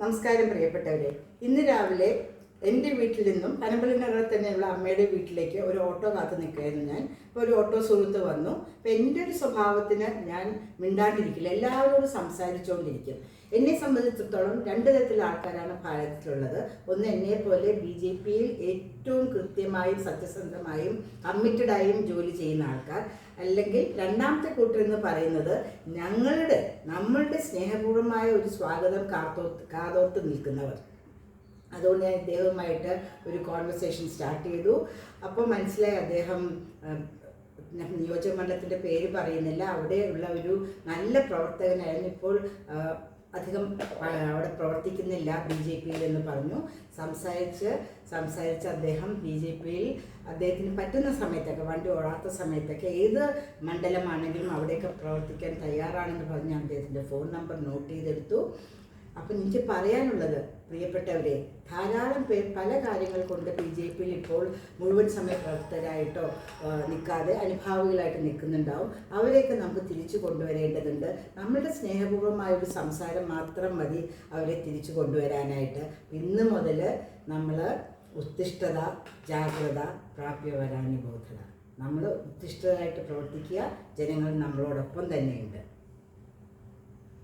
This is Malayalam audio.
നമസ്കാരം പ്രിയപ്പെട്ടവരെ. ഇന്ന് രാവിലെ എന്റെ വീട്ടിൽ നിന്നും പനമ്പള്ളി നഗറിൽ തന്നെയുള്ള അമ്മയുടെ വീട്ടിലേക്ക് ഒരു ഓട്ടോ കാത്തു നിൽക്കുകയായിരുന്നു ഞാൻ. അപ്പോൾ ഒരു ഓട്ടോ സുഹൃത്ത് വന്നു. അപ്പോൾ എന്റെ ഒരു സ്വഭാവത്തിന് ഞാൻ മിണ്ടാണ്ടിരിക്കില്ല. എല്ലാവരോടും സംസാരിച്ചുകൊണ്ടിരിക്കും. എന്നെ സംബന്ധിച്ചിടത്തോളം രണ്ട് തരത്തിലുള്ള ആൾക്കാരാണ് ഭാരതത്തിലുള്ളത്. ഒന്ന് എന്നെ പോലെ ബി ജെ പിയിൽ ഏറ്റവും കൃത്യമായും സത്യസന്ധമായും കമ്മിറ്റഡായും ജോലി ചെയ്യുന്ന ആൾക്കാർ. അല്ലെങ്കിൽ രണ്ടാമത്തെ കൂട്ടർ എന്ന് പറയുന്നത് ഞങ്ങളുടെ നമ്മളുടെ സ്നേഹപൂർവമായ ഒരു സ്വാഗതം കാത്തോർത്ത് കാതോർത്ത് നിൽക്കുന്നവർ. അതുകൊണ്ട് ഞാൻ ഇദ്ദേഹവുമായിട്ട് ഒരു കോൺവെർസേഷൻ സ്റ്റാർട്ട് ചെയ്തു. അപ്പോൾ മനസ്സിലായി അദ്ദേഹം നിയോജക നിയോജകമണ്ഡലത്തിന്റെ പേര് പറയുന്നില്ല. അവിടെയുള്ള ഒരു നല്ല പ്രവർത്തകനായിരുന്നു. ഇപ്പോൾ അധികം അവിടെ പ്രവർത്തിക്കുന്നില്ല ബി ജെ പിയിൽ എന്ന് പറഞ്ഞു. സംസാരിച്ച് സംസാരിച്ച് അദ്ദേഹം ബി ജെ പിയിൽ അദ്ദേഹത്തിന് പറ്റുന്ന സമയത്തൊക്കെ വണ്ടി ഓടാത്ത സമയത്തൊക്കെ ഏത് മണ്ഡലമാണെങ്കിലും അവിടെയൊക്കെ പ്രവർത്തിക്കാൻ തയ്യാറാണെന്ന് പറഞ്ഞ് അദ്ദേഹത്തിന്റെ ഫോൺ നമ്പർ നോട്ട് ചെയ്തെടുത്തു. അപ്പം എനിക്ക് പറയാനുള്ളത് പ്രിയപ്പെട്ടവരെ ധാരാളം പേർ പല കാര്യങ്ങൾ കൊണ്ട് ബി ജെ പിയിൽ ഇപ്പോൾ മുഴുവൻ സമയ പ്രവർത്തകരായിട്ടോ നിൽക്കാതെ അനുഭാവികളായിട്ട് നിൽക്കുന്നുണ്ടാവും. അവരെയൊക്കെ നമുക്ക് തിരിച്ചു കൊണ്ടുവരേണ്ടതുണ്ട്. നമ്മളുടെ സ്നേഹപൂർവമായ ഒരു സംസാരം മാത്രം മതി അവരെ തിരിച്ചു കൊണ്ടുവരാനായിട്ട്. ഇന്ന് മുതൽ നമ്മൾ ഉത്തിഷ്ഠത ജാഗ്രത പ്രാപ്യവരാനുബോധത. നമ്മൾ ഉത്തിഷ്ഠരായിട്ട് പ്രവർത്തിക്കുക ജനങ്ങൾ നമ്മളോടൊപ്പം തന്നെയുണ്ട്.